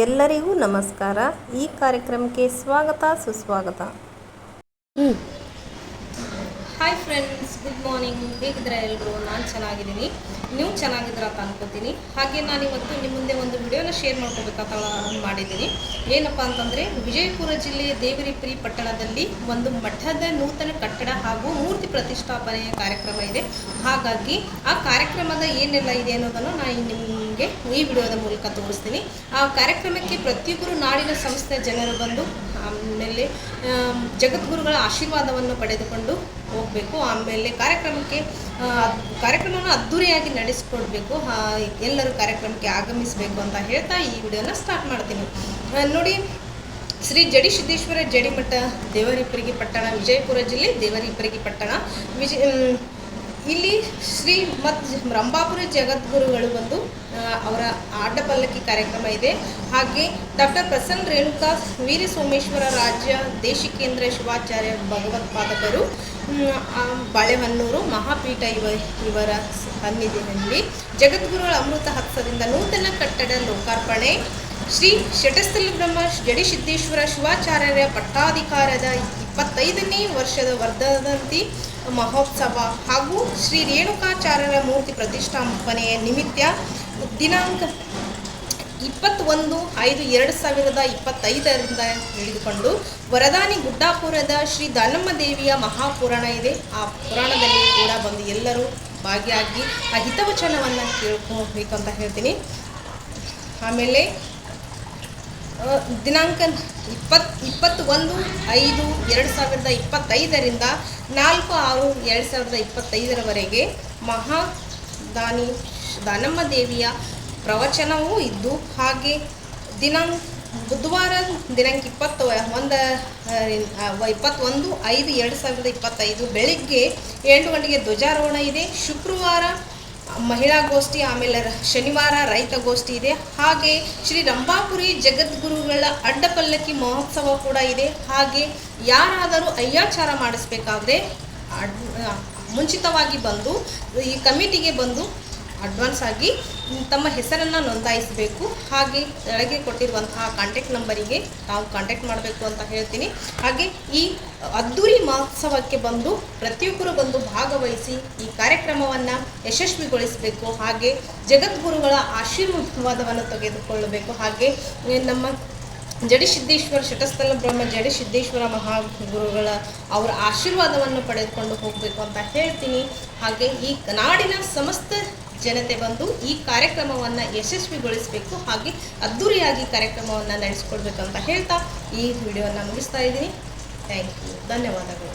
ಎಲ್ಲರಿಗೂ ನಮಸ್ಕಾರ. ಈ ಕಾರ್ಯಕ್ರಮಕ್ಕೆ ಸ್ವಾಗತ ಸುಸ್ವಾಗತ. ಹಾಯ್ ಫ್ರೆಂಡ್ಸ್ ಗುಡ್ ಮಾರ್ನಿಂಗ್ ಹೇಗಿದ್ದೀರಾ ಎಲ್ಲರೂ ನಾನು ಚೆನ್ನಾಗಿದ್ದೀನಿ. ನೀವು ಚೆನ್ನಾಗಿದ್ದೀರಾ ಅಂತ ಅನ್ಕೋತೀನಿ. ಹಾಗೆ ನಾನು ಇವತ್ತು ನಿಮ್ಮ ಮುಂದೆ ಒಂದು ವಿಡಿಯೋನ ಶೇರ್ ಮಾಡ್ಕೋಬೇಕಂತ ಮಾಡಿದ್ದೀನಿ. ಏನಪ್ಪ ಅಂತಂದರೆ, ವಿಜಯಪುರ ಜಿಲ್ಲೆಯ ದೇವರಿಪುರಿ ಪಟ್ಟಣದಲ್ಲಿ ಒಂದು ಮಠದ ನೂತನ ಕಟ್ಟಡ ಹಾಗೂ ಮೂರ್ತಿ ಪ್ರತಿಷ್ಠಾಪನೆಯ ಕಾರ್ಯಕ್ರಮ ಇದೆ. ಹಾಗಾಗಿ ಆ ಕಾರ್ಯಕ್ರಮದ ಏನೆಲ್ಲ ಇದೆ ಅನ್ನೋದನ್ನು ನಾನು ನಿಮಗೆ ಈ ವಿಡಿಯೋದ ಮೂಲಕ ತೋರಿಸ್ತೀನಿ. ಆ ಕಾರ್ಯಕ್ರಮಕ್ಕೆ ಪ್ರತಿಯೊಬ್ಬರು ನಾಡಿನ ಸಂಸ್ಥೆಯ ಜನರು ಬಂದು ಆಮೇಲೆ ಆಮ್, ಜಗದ್ಗುರುಗಳ ಆಶೀರ್ವಾದವನ್ನು ಪಡೆದುಕೊಂಡು ಹೋಗಬೇಕು. ಆಮೇಲೆ ಕಾರ್ಯಕ್ರಮಕ್ಕೆ ಕಾರ್ಯಕ್ರಮವನ್ನು ಅದ್ದೂರಿಯಾಗಿ ನಡೆಸಿಕೊಡ್ಬೇಕು. ಎಲ್ಲರೂ ಕಾರ್ಯಕ್ರಮಕ್ಕೆ ಆಗಮಿಸಬೇಕು ಅಂತ ಹೇಳ್ತಾ ಈ ವಿಡಿಯೋನ ಸ್ಟಾರ್ಟ್ ಮಾಡ್ತೀನಿ. ನೋಡಿ ಶ್ರೀ ಜಡಿ ಸಿದ್ದೇಶ್ವರ ಜಡಿಮಠ ದೇವರಿಪ್ಪರಿಗೆ ಪಟ್ಟಣ ವಿಜಯಪುರ ಜಿಲ್ಲೆ ದೇವರಿಪರಿಗೆ ಪಟ್ಟಣ ವಿಜಯ ಇಲ್ಲಿ ಶ್ರೀ ಮತ್ ರಂಭಾಪುರ ಜಗದ್ಗುರುಗಳು ಬಂದು ಅವರ ಆಟ ಪಲ್ಲಕ್ಕಿ ಕಾರ್ಯಕ್ರಮ ಇದೆ. ಹಾಗೆ ಡಾಕ್ಟರ್ ಪ್ರಸನ್ನ ರೇಣುಕಾ, ವೀರ ಸೋಮೇಶ್ವರ ರಾಜ್ಯ ದೇಶಿಕೇಂದ್ರ ಶಿವಾಚಾರ್ಯ ಭಗವತ್ಪಾದಕರು ಬಾಳೆಹನ್ನೂರು ಮಹಾಪೀಠ ಇವ, ಇವರ ಸನ್ನಿಧಿಯಲ್ಲಿ ಜಗದ್ಗುರುಗಳ ಅಮೃತ ಹಕ್ಕದಿಂದ ನೂತನ ಕಟ್ಟಡ ಲೋಕಾರ್ಪಣೆ. ಶ್ರೀ ಶಟಸ್ಥಲ ಬ್ರಹ್ಮ ಜಡಿಸಿದ್ದೇಶ್ವರ ಶಿವಾಚಾರ್ಯರ ಪಟ್ಟಾಧಿಕಾರದ ಇಪ್ಪತ್ತೈದನೇ ವರ್ಷದ ವರ್ಧಂತಿ ಮಹೋತ್ಸವ ಹಾಗೂ ಶ್ರೀ ರೇಣುಕಾಚಾರ್ಯರ ಮೂರ್ತಿ ಪ್ರತಿಷ್ಠಾಪನೆಯ ನಿಮಿತ್ತ ದಿನಾಂಕ ಇಪ್ಪತ್ತೊಂದು ಐದು ಎರಡು ಸಾವಿರದ ಇಪ್ಪತ್ತೈದರಿಂದ ಹಿಡಿದುಕೊಂಡು ವರದಾನಿ ಗುಡ್ಡಾಪುರದ ಶ್ರೀ ದಾನಮ್ಮ ದೇವಿಯ ಮಹಾಪುರಾಣ ಇದೆ. ಆ ಪುರಾಣದಲ್ಲಿ ಕೂಡ ಬಂದು ಎಲ್ಲರೂ ಭಾಗಿಯಾಗಿ ಆ ಹಿತವಚನವನ್ನು ಕೇಳ್ಕೋಬೇಕು ಅಂತ ಹೇಳ್ತೀನಿ. ಆಮೇಲೆ ದಿನಾಂಕ ಇಪ್ಪತ್, ಇಪ್ಪತ್ತೊಂದು ಐದು ಎರಡು ಸಾವಿರದ ಇಪ್ಪತ್ತೈದರಿಂದ ನಾಲ್ಕು ಆರು ಎರಡು ಸಾವಿರದ ಇಪ್ಪತ್ತೈದರವರೆಗೆ ಮಹಾದಾನಿ ದಾನಮ್ಮ ದೇವಿಯ ಪ್ರವಚನವೂ ಇದ್ದು, ಹಾಗೆ ದಿನಾಂಕ ಬುಧವಾರ ದಿನಾಂಕ ಇಪ್ಪತ್ತು, ಒಂದು ಇಪ್ಪತ್ತೊಂದು ಐದು ಎರಡು ಸಾವಿರದ ಇಪ್ಪತ್ತೈದು ಬೆಳಿಗ್ಗೆ ಎಂಟು ಗಂಟೆಗೆ ಧ್ವಜಾರೋಹಣ ಇದೆ. ಶುಕ್ರವಾರ ಮಹಿಳಾ ಗೋಷ್ಠಿ ಆಮೇಲೆ ಶನಿವಾರ ರೈತ ಗೋಷ್ಠಿ ಇದೆ. ಹಾಗೆ ಶ್ರೀ ರಂಭಾಪುರಿ ಜಗದ್ಗುರುಗಳ ಅಡ್ಡಪಲ್ಲಕ್ಕಿ ಮಹೋತ್ಸವ ಕೂಡ ಇದೆ. ಹಾಗೆ ಯಾರಾದರೂ ಅಯ್ಯಾಚಾರ ಮಾಡಿಸ್ಬೇಕಾದ್ರೆ ಮುಂಚಿತವಾಗಿ ಬಂದು ಈ ಕಮಿಟಿಗೆ ಬಂದು ಅಡ್ವಾನ್ಸ್ ಆಗಿ ತಮ್ಮ ಹೆಸರನ್ನು ನೋಂದಾಯಿಸಬೇಕು. ಹಾಗೆ ಕೆಳಗೆ ಕೊಟ್ಟಿರುವಂತಹ ಕಾಂಟ್ಯಾಕ್ಟ್ ನಂಬರಿಗೆ ತಾವು ಕಾಂಟ್ಯಾಕ್ಟ್ ಮಾಡಬೇಕು ಅಂತ ಹೇಳ್ತೀನಿ. ಹಾಗೆ ಈ ಅದ್ದೂರಿ ಮಹೋತ್ಸವಕ್ಕೆ ಬಂದು ಪ್ರತಿಯೊಬ್ಬರು ಬಂದು ಭಾಗವಹಿಸಿ ಈ ಕಾರ್ಯಕ್ರಮವನ್ನು ಯಶಸ್ವಿಗೊಳಿಸಬೇಕು. ಹಾಗೆ ಜಗದ್ಗುರುಗಳ ಆಶೀರ್ವಾದವನ್ನು ತೆಗೆದುಕೊಳ್ಳಬೇಕು. ಹಾಗೆ ನಮ್ಮ ಜಡಿಸಿದ್ದೇಶ್ವರ ಶಟಸ್ಥಲ ಬ್ರಹ್ಮ, ಜಡಿ ಸಿದ್ದೇಶ್ವರ ಮಹಾ ಗುರುಗಳ ಅವರ ಆಶೀರ್ವಾದವನ್ನು ಪಡೆದುಕೊಂಡು ಹೋಗಬೇಕು ಅಂತ ಹೇಳ್ತೀನಿ. ಹಾಗೆ ಈ ನಾಡಿನ ಸಮಸ್ತ ಜನತೆ ಬಂದು ಈ ಕಾರ್ಯಕ್ರಮವನ್ನು ಯಶಸ್ವಿಗೊಳಿಸಬೇಕು, ಹಾಗೆ ಅದ್ಧೂರಿಯಾಗಿ ಕಾರ್ಯಕ್ರಮವನ್ನು ನಡೆಸಿಕೊಡ್ಬೇಕು ಅಂತ ಹೇಳ್ತಾ ಈ ವಿಡಿಯೋನ ಮುಗಿಸ್ತಾ ಇದ್ದೀನಿ. ಥ್ಯಾಂಕ್ ಯು ಧನ್ಯವಾದಗಳು.